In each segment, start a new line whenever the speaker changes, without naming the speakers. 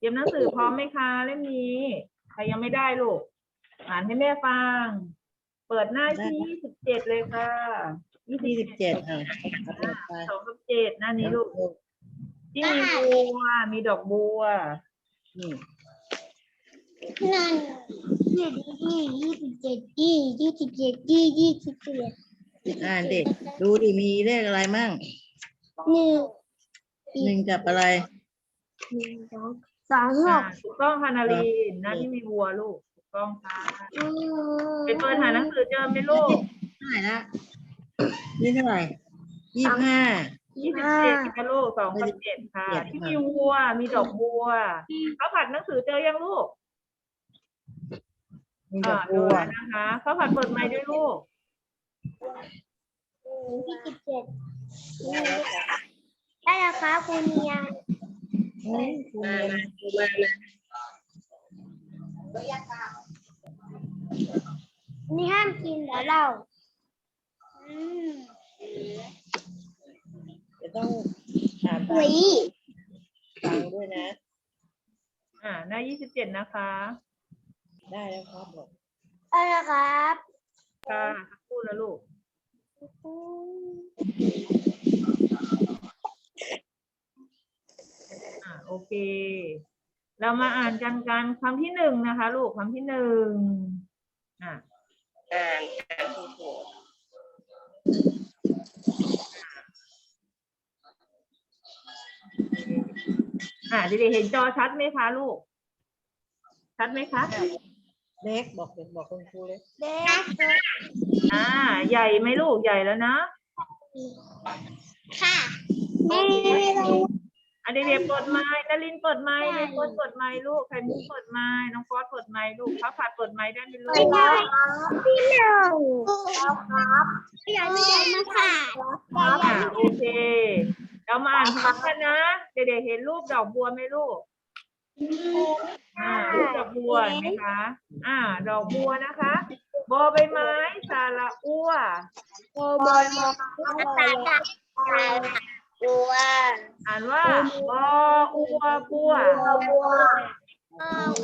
เตรียมหนังสือพร้อมไหมคะเล่มนี้ใครยังไม่ได้ลูกอ่านให้แม่ฟัง เปิดหน้าที่ยี่สิบเจ็ดเลยค่ะยี่
ยี่
สิ
สิ
บบ
เจ็ดอะเอาเปิดไป
สองกับเจ็ดหน้านี้ลูกที่มีบัวมีดอกบัว
นี่
นั่นยี่ยี่ยี่สิบเจ็ดยี่ยี่สิบเจ็ดยี่ยี่สิบเจ็ด
อ่านเด็กดูดิมีเลขอะไรมั่ง
หนึ่ง
หนึ่งกับอะไร
หนึ่งสอง สองห
อ่ากถูกต้องค่ะนารินหน้าที่มีบัวลูกถูกต้องค่ะไปเปิดหาหนังสือเจอไหมลูก
เท่าไหร่ละนี่เท่าไหร่ยี่สิบห้า
ยี่สิบเจ็ดค่ะลูกสองกับเจ็ดค่ะ
เจ็ด
ที่
ค่ะ
มีวัวมีดอกบัวเขาผัดหนังสือเจอยังลูก
มีดอ
อ่ากดู
บัว
แล้วนะคะเขาผัดเปิดไม้ด้วยลูก
ยี่สิบเจ็ดได้แล้วครับคุณเนีย
เฮ้ยคุณเรียน
นี่ห้ามกินเดี๋ยวเราอืม
จะต้องอ่านตา
หุ
ม
ย
ฟังด้วยนะ
อ่าหน้ายี่สิบเจ็ดนะคะ
ได้แล้วครับบอก
เอาละครับ
ค่ะพูดแล้วลูก อ่า โอเค เรามาอ่านกันกันคำที่หนึ่งนะคะ ลูกคำที่หนึ่งอ่า
อ่านการที่ถูก
อ่าเด็กๆเห็นจอชัดไหมคะลูก ชัดไหมคะ
เล็กบอกบอกคุณครูเล็ก
เด็ก
อ่า ใหญ่ไหมลูกใหญ่แล้วนะ
ค่ะไม่รู้
อะเด็กๆเปิดไม้นารินเปิดไม้เด็กคนเปิดไม้ลูกไข่มุกเปิดไม้น้องฟอสเปิดไม้ลูกข้าวผัดเปิดไม้ได้ไหมลูก
ไม่ได้พี่หนึ่งครับอยากไม่ได้มาค่ะ
อ่าโอเคเรามาอ่านพร้อมกันนะ เด็กๆเห็นรูปดอกบัวไหมลูกอ่ารูปดอกบัวเห็นไหมคะ อ่า ดอกบัวนะคะบอใบไม้สาระอ้ว
โอบอยมองตาตา บัว
อ่านว่าบออัวบัว
บัว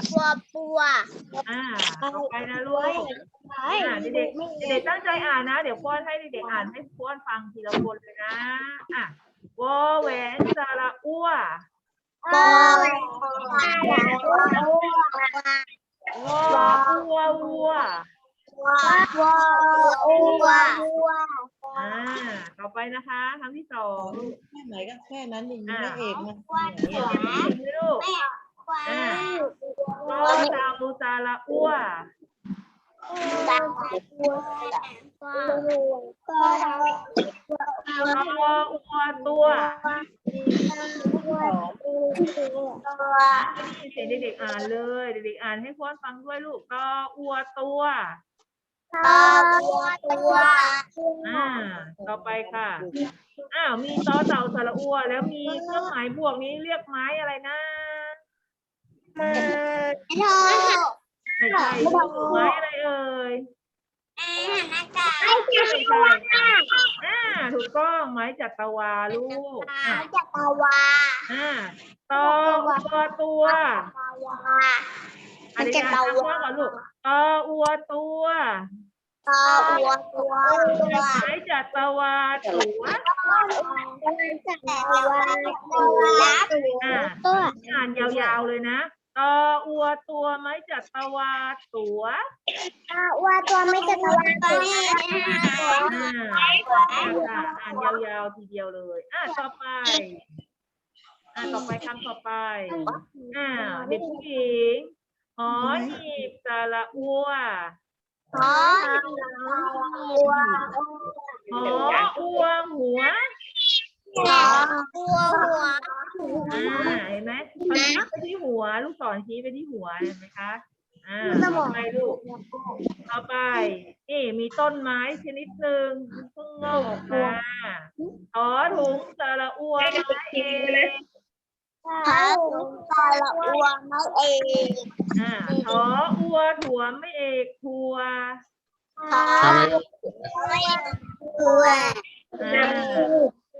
บัวบัว
อ่าต่อไปนะลูกอ่าเด็กๆเด็กๆตั้งใจอ่านนะ เดี๋ยวป้อนให้เด็กๆอ่านให้ป้อนฟังทีละคนเลยนะอะวอแหวนสาระอ้ว
บัว
วออัววัว
บัวบัวบัว
อ่าต่อ ไปนะคะคำที่สอง
แค่ไหนก็แค่นั้นเองแม่เอกนะ
เห็นไหมลูกอ่าวอซาบูซาระอ้ว
บัวบัว
วออัวตัวเสียงเด็กๆอ่านเลย เด็กๆอ่านให้ป้อนฟังด้วยลูกก็อัวตัว
ตัว
อ่า ต่อไปค่ะ อ้าว มีต่อเต่าสระอัว แล้วมีเครื่องหมายบวกนี้เรียกไม้อะไรนะ
ทอ
ไม่ใช่ลูกไม้อะไรเอ่ย
ไอ้หันอากาศ
ไม่ใช่อ่าถูกต้อง ไม้จัตวาลูกอ่า
จักรวา
อ่าตออัวตัวอะไรนะตั้งว่าก่อนลูกตออัวตัว
ตัวตัวตัว
ไม้จัตวตัว
จักรวตัว
อ่า
ตัว
อ่านยาวๆเลยนะตออัวตัวไม้จัตวาตัว
ตัวไม่จักรวาตัว
อ่าอ่าอ่านยาวๆทีเดียวเลย อ่าต่อไป อ่าต่อไปคำต่อไป อ่าเด็กผู้หญิงหอหีบสระอัว
ขอตัว
หออัวหัว
ตัวหัว
อ่าเห็นไหมเขาชี้ไปที่หัว ลูกศรชี้ไปที่หัวเห็นไหมคะอ่าต่อไปลูกต่อไปนี่มีต้นไม้ชนิดหนึ่งเพิ่งงอกออกมาหอถุงสระอัวไม้เอง
ขอตาละอัวไม่เอก
อ่าหออัวถั่วไม่เอกทั่ว
ขอไม่ตัว
อ่า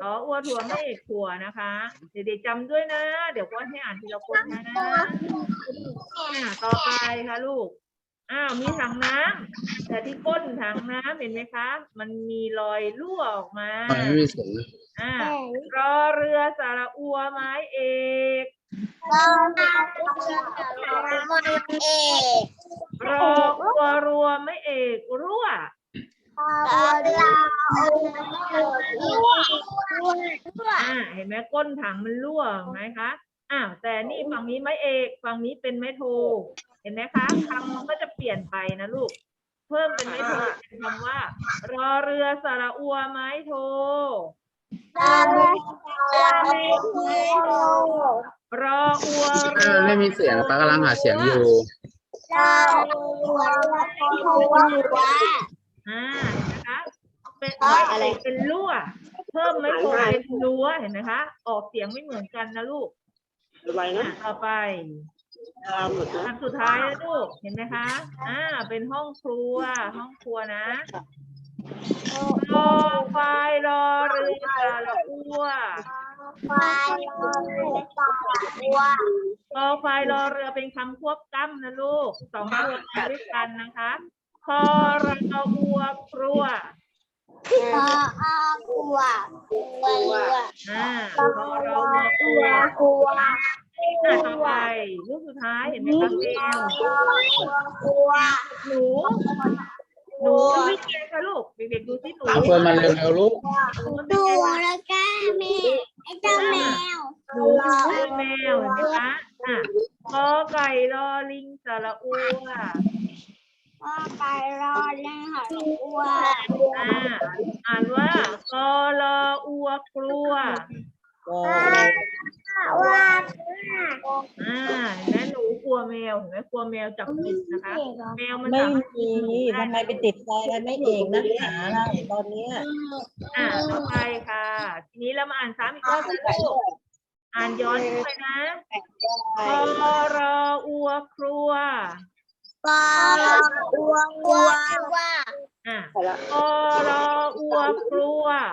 ขออัวถั่วไม่เอกทั่วนะคะ เด็กๆจำด้วยนะ เดี๋ยวก็ให้อ่านทีละคนนะอ่าต่อไปค่ะลูก อ้าวมีถังน้ำแต่ที่ก้นถังน้ำเห็นไหมคะ มันมีรอยรั่วออกมา
มันไม่มีเสียง
อ่ารอเรือสระอัวไม้เอกรออัวรัวไม่เอกรั่ว อ่าเห็นไหมก้นถังมันรั่วเห็นไหมคะ อ้าวแต่นี่ฝั่งนี้ไม้เอกฝั่งนี้เป็นไม้โทเห็นไหมคะคำมันก็จะเปลี่ยนไปนะลูก เพิ่มเป็นไม้โทเป็นคำว่า รอเรือสระอัวไม้โทรออัว
เออไม่มีเสียงป้ากำลังหาเสียงอยู่
อ่าเห็นไหมคะเป็นไม้เอกเป็นรั่ว เพิ่มไม้โทเป็นรั้วเห็นไหมคะ ออกเสียงไม่เหมือนกันนะลูก
อะไร
อะ
นะ
ต่อไป
ตามหมดนะ
อันสุดท้ายแล้วลูก เห็นไหมคะ อ่า เป็นห้องครัว ห้องครัวนะรอควายรอเรือสระอัวรอควายรอเรือเป็นคำควบกล้ำนะลูก สองตัวมาด้วยกันนะคะคอรออัวครัวอ่าคอรออัวครัว อะต่อไปรูปสุดท้ายเห็นไหมคะเบลหนู หนูไม่เก่งค่ะลูก เด็กๆดูที่หนู
เอาเพื่อนมาเร็วๆลูก
หนูเป็นไงคะหนูคือแมวเห็นไหมคะอะกอไก่รอลิงสระอัวอ่าอ่านว่ากอรออัวครัว
ก็
อ่าเห็นไหมหนูกลัวแมวเห็นไหมกลัวแมวจับผิดนะคะ แมวมัน
ไม่
สามารถ
มีทำไมไปติดใจอะไรไม่เองนักหนาอะไรตอนเนี้ย
อ่าต่อไปค่ะ ทีนี้เรามาอ่านซ้ำอีกรอบนะลูกอ่านย้อนไปนะกอรออัวครัวอะกอรออัวครัวอ่า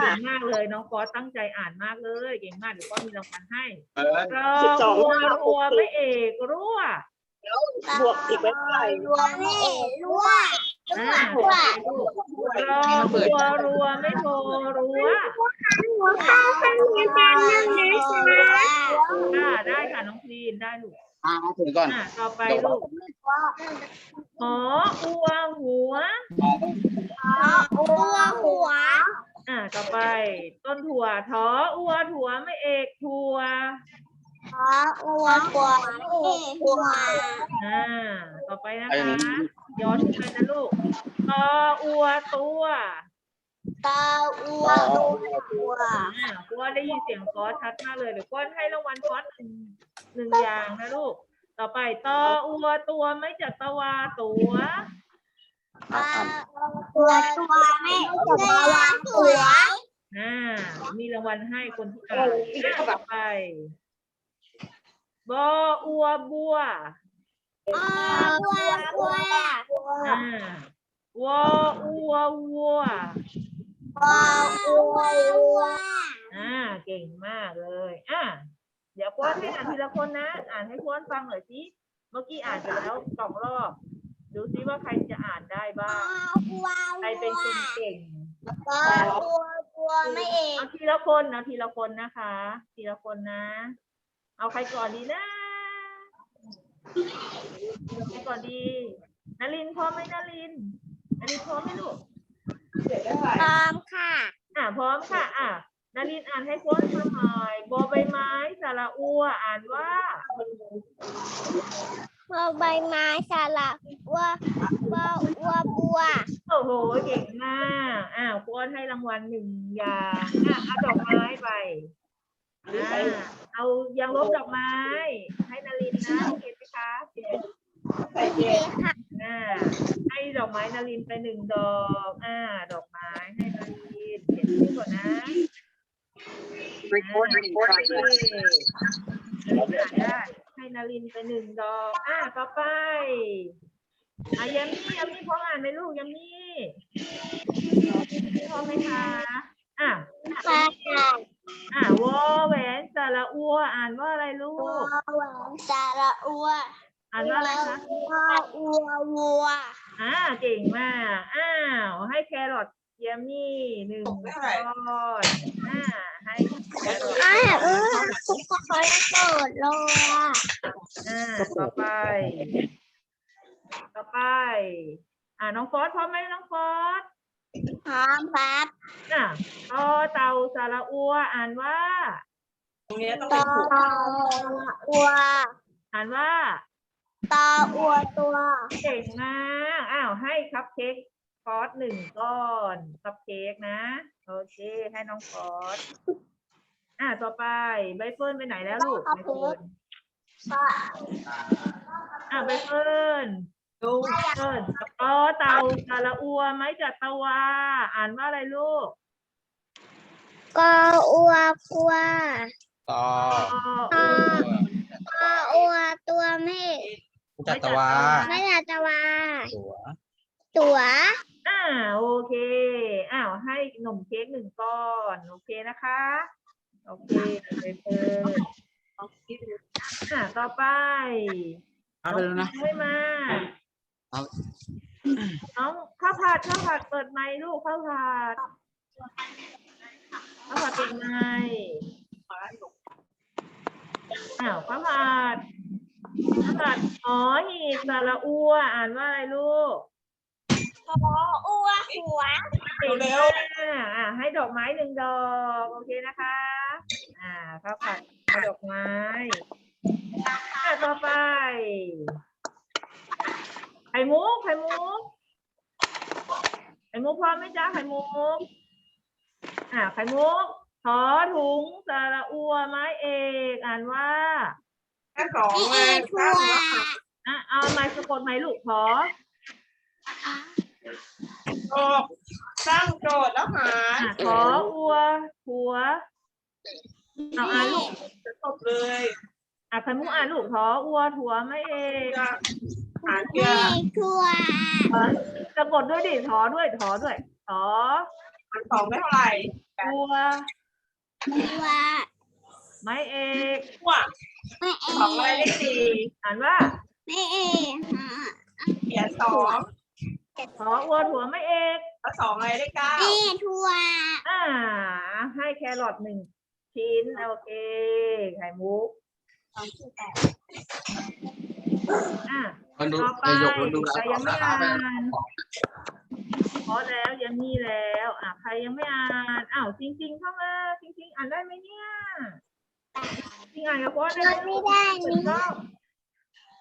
เก่งมากเลยน้องฟอสตั้งใจอ่านมากเลย เก่งมากเดี๋ยวก็มีรางวัลให้รอรัวรัวไม่เอกรั่ว
บวกอีกไม่ได้
อ่ารอรัวรัวไม่โทรรัวอ่าได้ค่ะน้องพลีนได้ลูก
อ่าถึงก่อน
อ่าต่อไปลูกหออัวหัวอ่าต่อไป ต้นถั่วทออัวถั่วไม่เอกถั่วอ่าต่อไปนะ
เอาอย่าง
คะ
นี้
ย้อนขึ้นไปนะลูกตออัวตัวอ่าเพราะว่าได้ยินเสียงฟอสชัดมากเลยเดี๋ยวก้อนให้รางวัลฟอสหนึ่ง หนึ่งอย่างนะลูก ต่อไปตออัวตัวไม่จัดตะวาตัวอ่ามีรางวัลให้คนที่อ่านอ่าต่อไปบออัวบัวอ่าวออัววัวอ่าเก่งมากเลยอ่า เดี๋ยวก้อนให้อ่านทีละคนนะ อ่านให้ก้อนฟังหน่อยสิ เมื่อกี้อ่านไปแล้วสองรอบ ดูซิว่าใครจะอ่านได้บ้าง ใครเป็นคนเก่ง
ไม่เอง
เอาทีละคนนะทีละคนนะคะ ทีละคนนะ เอาใครก่อนดีนะใครก่อนดีนารินพร้อมไหมนารินนารินพร้อมไหมลูก
พร้อมค่ะ
อ่าพร้อมค่ะ อ่า นารินอ่านให้พ้นมาหน่อยบอใบไม้สระอัวอ่านว่า
บัวใบไม้สระบัวบัวบัวบัว
โอ้โหเก่งมากอ้าวพ้นให้รางวัลหนึ่งอย่างอะเอาดอกไม้ไปอ่าเอายางลบดอกไม้ ให้นารินนะโอเคไหมคะโอเคอ่าให้ดอกไม้นารินไปหนึ่งดอก อ่า ดอกไม้ให้นารินเขียนชื่อก่อนนะ
Recording in
โอเค
progress
อ่าได้ให้นารินไปหนึ่งดอก อ่าต่อไปอะยัมมี่ยัมมี่พร้อมอ่านไหมลูกยัมมี่พร้อมไหมคะอะ
ค่ะ
อะวอแหวนสระอัว อ่านว่าอะไรลู
วัว
ก
แหวนสระอัว
อ่านว่าอะไรคะ
วัวอัววัว
อ่าเก่งมากอ้าวให้แครอทเยมมี่หนึ่งก้อนอ่าให้แคร อท
อ้าเออสุกเขาโกรธเลยอะ
อ่าต่อไป ต่อไป อ่าน้องฟอสพร้อมไหมน้องฟอส
พร้อมครับ
อะต่อเต่าสระอัวอ่านว่า
ตรงเนี้ยต้อง
ต
เป็น
อ
ถูก
อัว
อ่านว่า
ตออัวตัว
เก่งมาก อ้าว ให้คัพเค้กฟอสหนึ่งก้อน คัพเค้กนะ โอเค ให้น้องฟอส อ่าต่อไปใบเฟิร์นไปไหนแล้วลูกใบเฟิร์นอ่าใบเฟิร์น
ดู
เฟิร์นตอเต่าสระอัวไม้จัตวาอ่านว่าอะไรลูก
กออัวกลัว
ต่อ
ตอ
กออัวตัวเมฆ
จัตวา
ไม่ลาตะวา
ตัว
ตัว
อ่าโอเคอ้าวให้ขนมเค้กหนึ่งก้อน โอเคนะคะ โอเคใบเฟิร์นอ่าต่อไป
เอาไปแล้วนะ
องไม่มา
เอา
น้องข้าวผัดข้าวผัดเปิดไมค์ลูกข้าวผัดข้าวผัดเปิดไมค์อ้าวข้าวผัดข้าวผัดอ๋อหีบสระอัวอ่านว่าอะไรลูก
กออัวหัว
เก่งมากอ่าให้ดอกไม้หนึ่งดอก โอเคนะคะอ่า ข้าวผัดดอกไม้อ่าต่อไป ไข่มุก ไข่มุก ไข่มุกพร้อมไหมจ๊ะ ไข่มุก อ่า ไข่มุกถอถุงสระอัวไม้เอก อ่านว่า
แค่สองเล
เอยทั
ตั้ง
ว
แล้ว
อะเอาไม้สะกดไม้ลูกถอ
โจทย์สร้างโจทย์แล้วหา
อะถออัวหัว เอาอ่านลูก
จะจบเลย
อะไข่มุกอ่านลูกถออัว ถั่วไม่เอก
จะหาเจ
พี่
อ
ทัว
สะกดด้วยดิถอด้วยถอด้วยถอ
หารสองได้เท่าไหร่
อัว
ทัว
ว
ไม่เอก่า
ไม่เอ
สองอะไรได้สี่
อ่านว่า
ไม่เอ
เขียนสอง
ถออัวถั่วไม่เอก
แล้วสองอะไรได้เก้า
พี่ทัว
อ่า ให้แครอทหนึ่ง ชิ้น โอเค ไข่มุกอะ
มันดู
ต่อไป
จะยกมันดูแล
ใคร
ขอ
ยังงไม่
นะครั
อ่า
บ
นพอแล้วยังมีแล้ว อะใครยังไม่อ่านอ้าวจริง ๆ เข้ามาจริง ๆ อ่านได้ไหมเนี่ยจริงอ่านกับพ่อได้ไหม
ไม่
ลูก
ได้
เปิด
นี่
กล้อง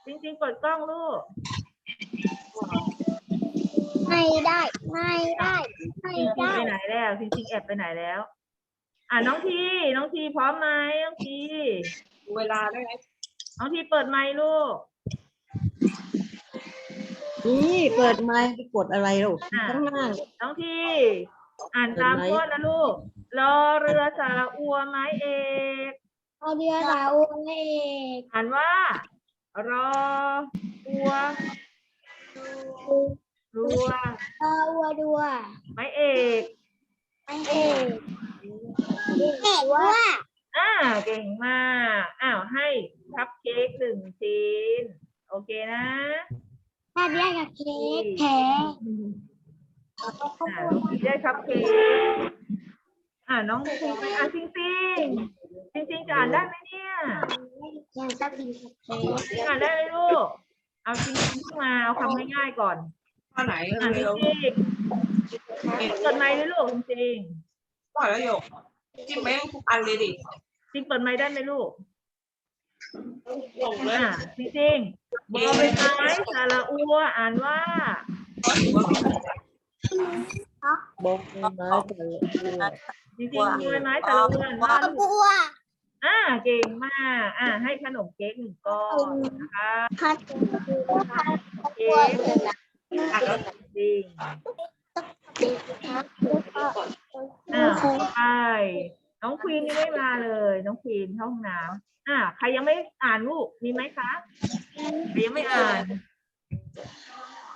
จริงๆเปิดกล้องลูก
ไม่ได้ ไม่ได้ ไม่
จริงๆ
ได้
ไปไหนแล้วจริงๆแอบไปไหนแล้ว อะน้องที น้องทีพร้อมไหมน้องที
ดูเวลาได้ไหม
น้องทีเปิดไมค์ลูก
นี่เปิดไมค์ไปกดอะไรลูก
อะ
ข้างล่าง
น้องทีอ่านตาม
เปิดไมค์
พ่อนะลูกรอเรือสระอัวไม้เอก
เอาเรือดาวเอก
อ่านว่า รออัวรัว
ดาวดัว
ไม้เอก
ไม่เอก เอกว่า
อ่าเก่งมากอ้าวให้คัพเค้กหนึ่งชิ้น โอเคนะ
ถ้าเรียกกับเค้กแท้
อ่าน้องพีได้คัพเค้กอ่าน้องพีไปอ่านจริงจริงจริงจริงๆจะอ่านได้ไหมเนี่ย
ยังจะกินกับเค้ก
จริงอ่านได้ไหมลูกเอาจริงๆขึ้นมาเอาคำง่ายๆก่อน
ข้อไหน
อ่านจ
เร็ว
ริงๆเปิดไมค์ด้วยลูกจริง
ปล่อยแล้วโยก จิ้มแม่งทุกอันเลยดิ
ๆจริงเปิดไมค์ได้ไหมลูก
ลงเลย
อ่าจริงๆบอใบไม้สาระอัวอ่านว่า
ก็ถือว่า
บอกไม้แต่ละตัว
จริงๆบอใบไม้สาระอัวอ่านว่าลูก
บัว
อ่าเก่งมาก อ่า ให้ขนมเค้กหนึ่งก้อนนะคะ
คัด
เค้ก
อ่านแล้ว
จริง อ่าต่อไปน้องควีนยังไม่มาเลย น้องควีนเข้าห้องน้ำอ่าใครยังไม่อ่านลูกมีไหมคะใครยังไม่อ่านอ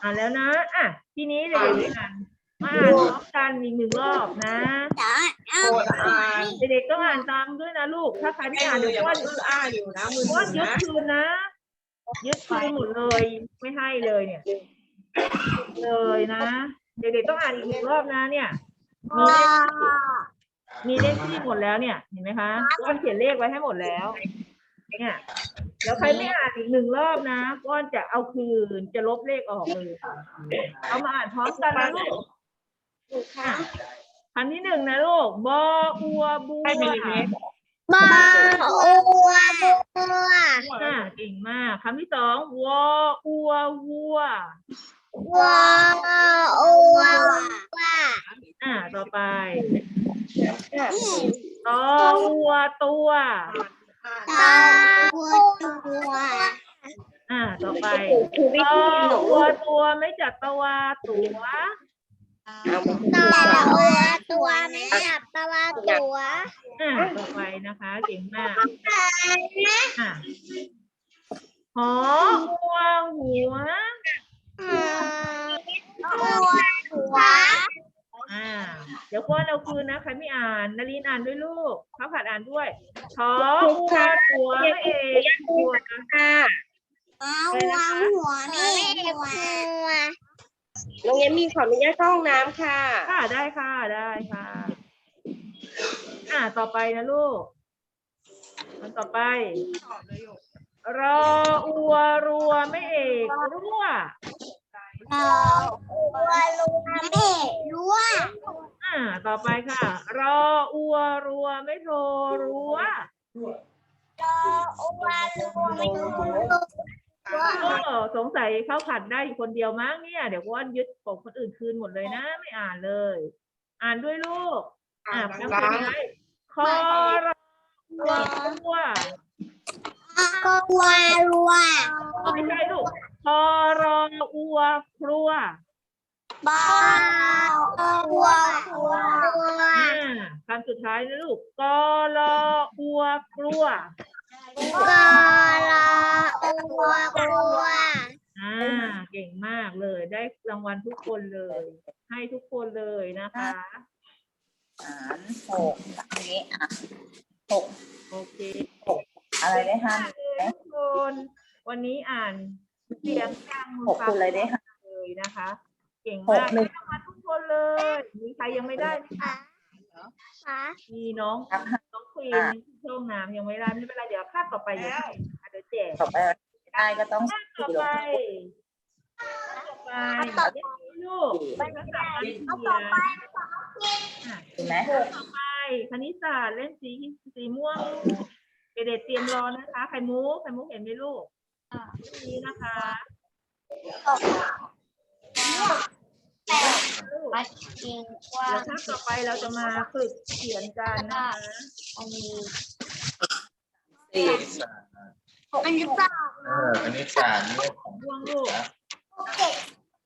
อ่านแล้วนะอะทีนี้เด็กๆอ่านมาอ่านพร้อมกันอีกหนึ่งรอบนะ
จ๋าเอา
โกรธอ่าน
เด็กๆต้องอ่านตามด้วยนะลูก ถ้าใครไม่อ่านเดี๋ยว
ยัง
อ้วน
มืออ้าอยู่นะมือ
อ้วนยึ
นะ
ดคืนนะยึดคืนหมดเลยไม่ให้เลยเนี่ย เลยนะ เด็กๆต้องอ่านอีกหนึ่งรอบนะเนี่ย มีเลขมีเลขที่หมดแล้วเนี่ยเห็นไหมคะก้อนเขียนเลขไว้ให้หมดแล้ว เนี่ยแล้วใครไม่อ่านอีกหนึ่งรอบนะก้อนจะเอาคืนจะลบเลขออกเลยเอามาอ่านพร้อมกันนะลูกอะคำที่หนึ่งนะลูกบออัวบัว
ให้มิลลิเมตร
บาอัวบัว
อะเก่งมากคำที่สองวออัววัว
วาอัวว่า
อะ ต่อไปตออัวตัว
ตาอัวตัว
อะต่อไปตออัวตัวไม่จัดตะวาตัว
ตาอัวตัวไม่จับตะวันตัว
อะต่อไปนะคะ เก่งมาก อะหออัวหัว
อัวหัว
อ่า เดี๋ยวก้อนเอาคืนนะใครไม่อ่านนารินอ่านด้วยลูกเขาผัดอ่านด้วยทออัวตัวไม่เอกหัว
เอาวางหัวนี่หัว
โรงเรียนมีขออนุญาตเข้าห้องน้ำค่ะ
ค่ะได้ค่ะได้ค่ะ อ่าต่อไปนะลูกมันต่อไปรออัวรัวไม่เอกรั่ว
เราอัวรัวไม่รัว
อ่า ต่อไปค่ะ รออัวรัวไม่โทรรั้ว
อัวรัวไม่รัว
โอ้สงสัยเข้าขัดได้อยู่คนเดียวมั้งเนี่ย เดี๋ยวก้อนยึดของคนอื่นคืนหมดเลยนะ ไม่อ่านเลย อ่านด้วยลูก อ่าคำสุดท้ายคอรออัวรัว
ก็วัวรัว
ไม่ใช่ลูก คอรออัวครัว
บ้าวัววัว
อ่าคำสุดท้ายนะลูกกอรออัวครัว
ก็รอวัววัว
อ่าเก่งมากเลย ได้รางวัลทุกคนเลย ให้ทุกคนเลยนะคะ
อ่านหกอันนี้อะหก
โอเค
อะไรได้ห้า
ทุกคน วันนี้อ่าน เสียงกลาง
หกคุณอะไรได้ห้า
เลยนะคะ เก่ง
ห
มาก
กหนึ่ง
ได้รางวัลทุกคนเลย มีใครยังไม่ได้ไหมคะ
ค่ะ
มีน้อง
ครับ
น้องควีนที่ช่องน้ำยังไม่ได้ไม่เป็นไรเดี๋ยวคาดต่อไปเดี๋ยวให้เดี๋ยวแจก
ต่อไปได้ก็ต้อง
ต่
สี่
อ
ล
ไป
ง
ต่อไปลูกภาษาอังกฤษ
เห็นไหม
ต่อไปคณิตศาสตร์เล่นสีสีม่วงเด็กๆเตรียมรอนะคะไข่มุกไข่มุกเห็นไหมลูก นี่นะคะลูก
จริง
เดี๋ยวครั้งต่อไปเราจะมาฝึกเขียนกันนะคะ
อันนี้
สี่
อันนี้ต่อ
เอออันนี้สารเนี่ยของ
ม่วงลูก
เจ็ด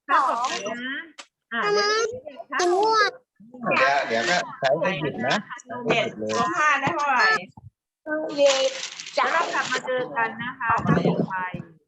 ครั้งต่อไปนะอ่าเดี๋ยวครั้ง
กินม่วง
เดี๋ยวเดี๋ยวก็ใช้ให้หยุดนะใช้ให้
เจ็ด
หยุดเลย
ลบห้าได้เท่าไหร่
เย็ด
แล้วเรากลับมาเจอกันนะคะครั้งต่อไป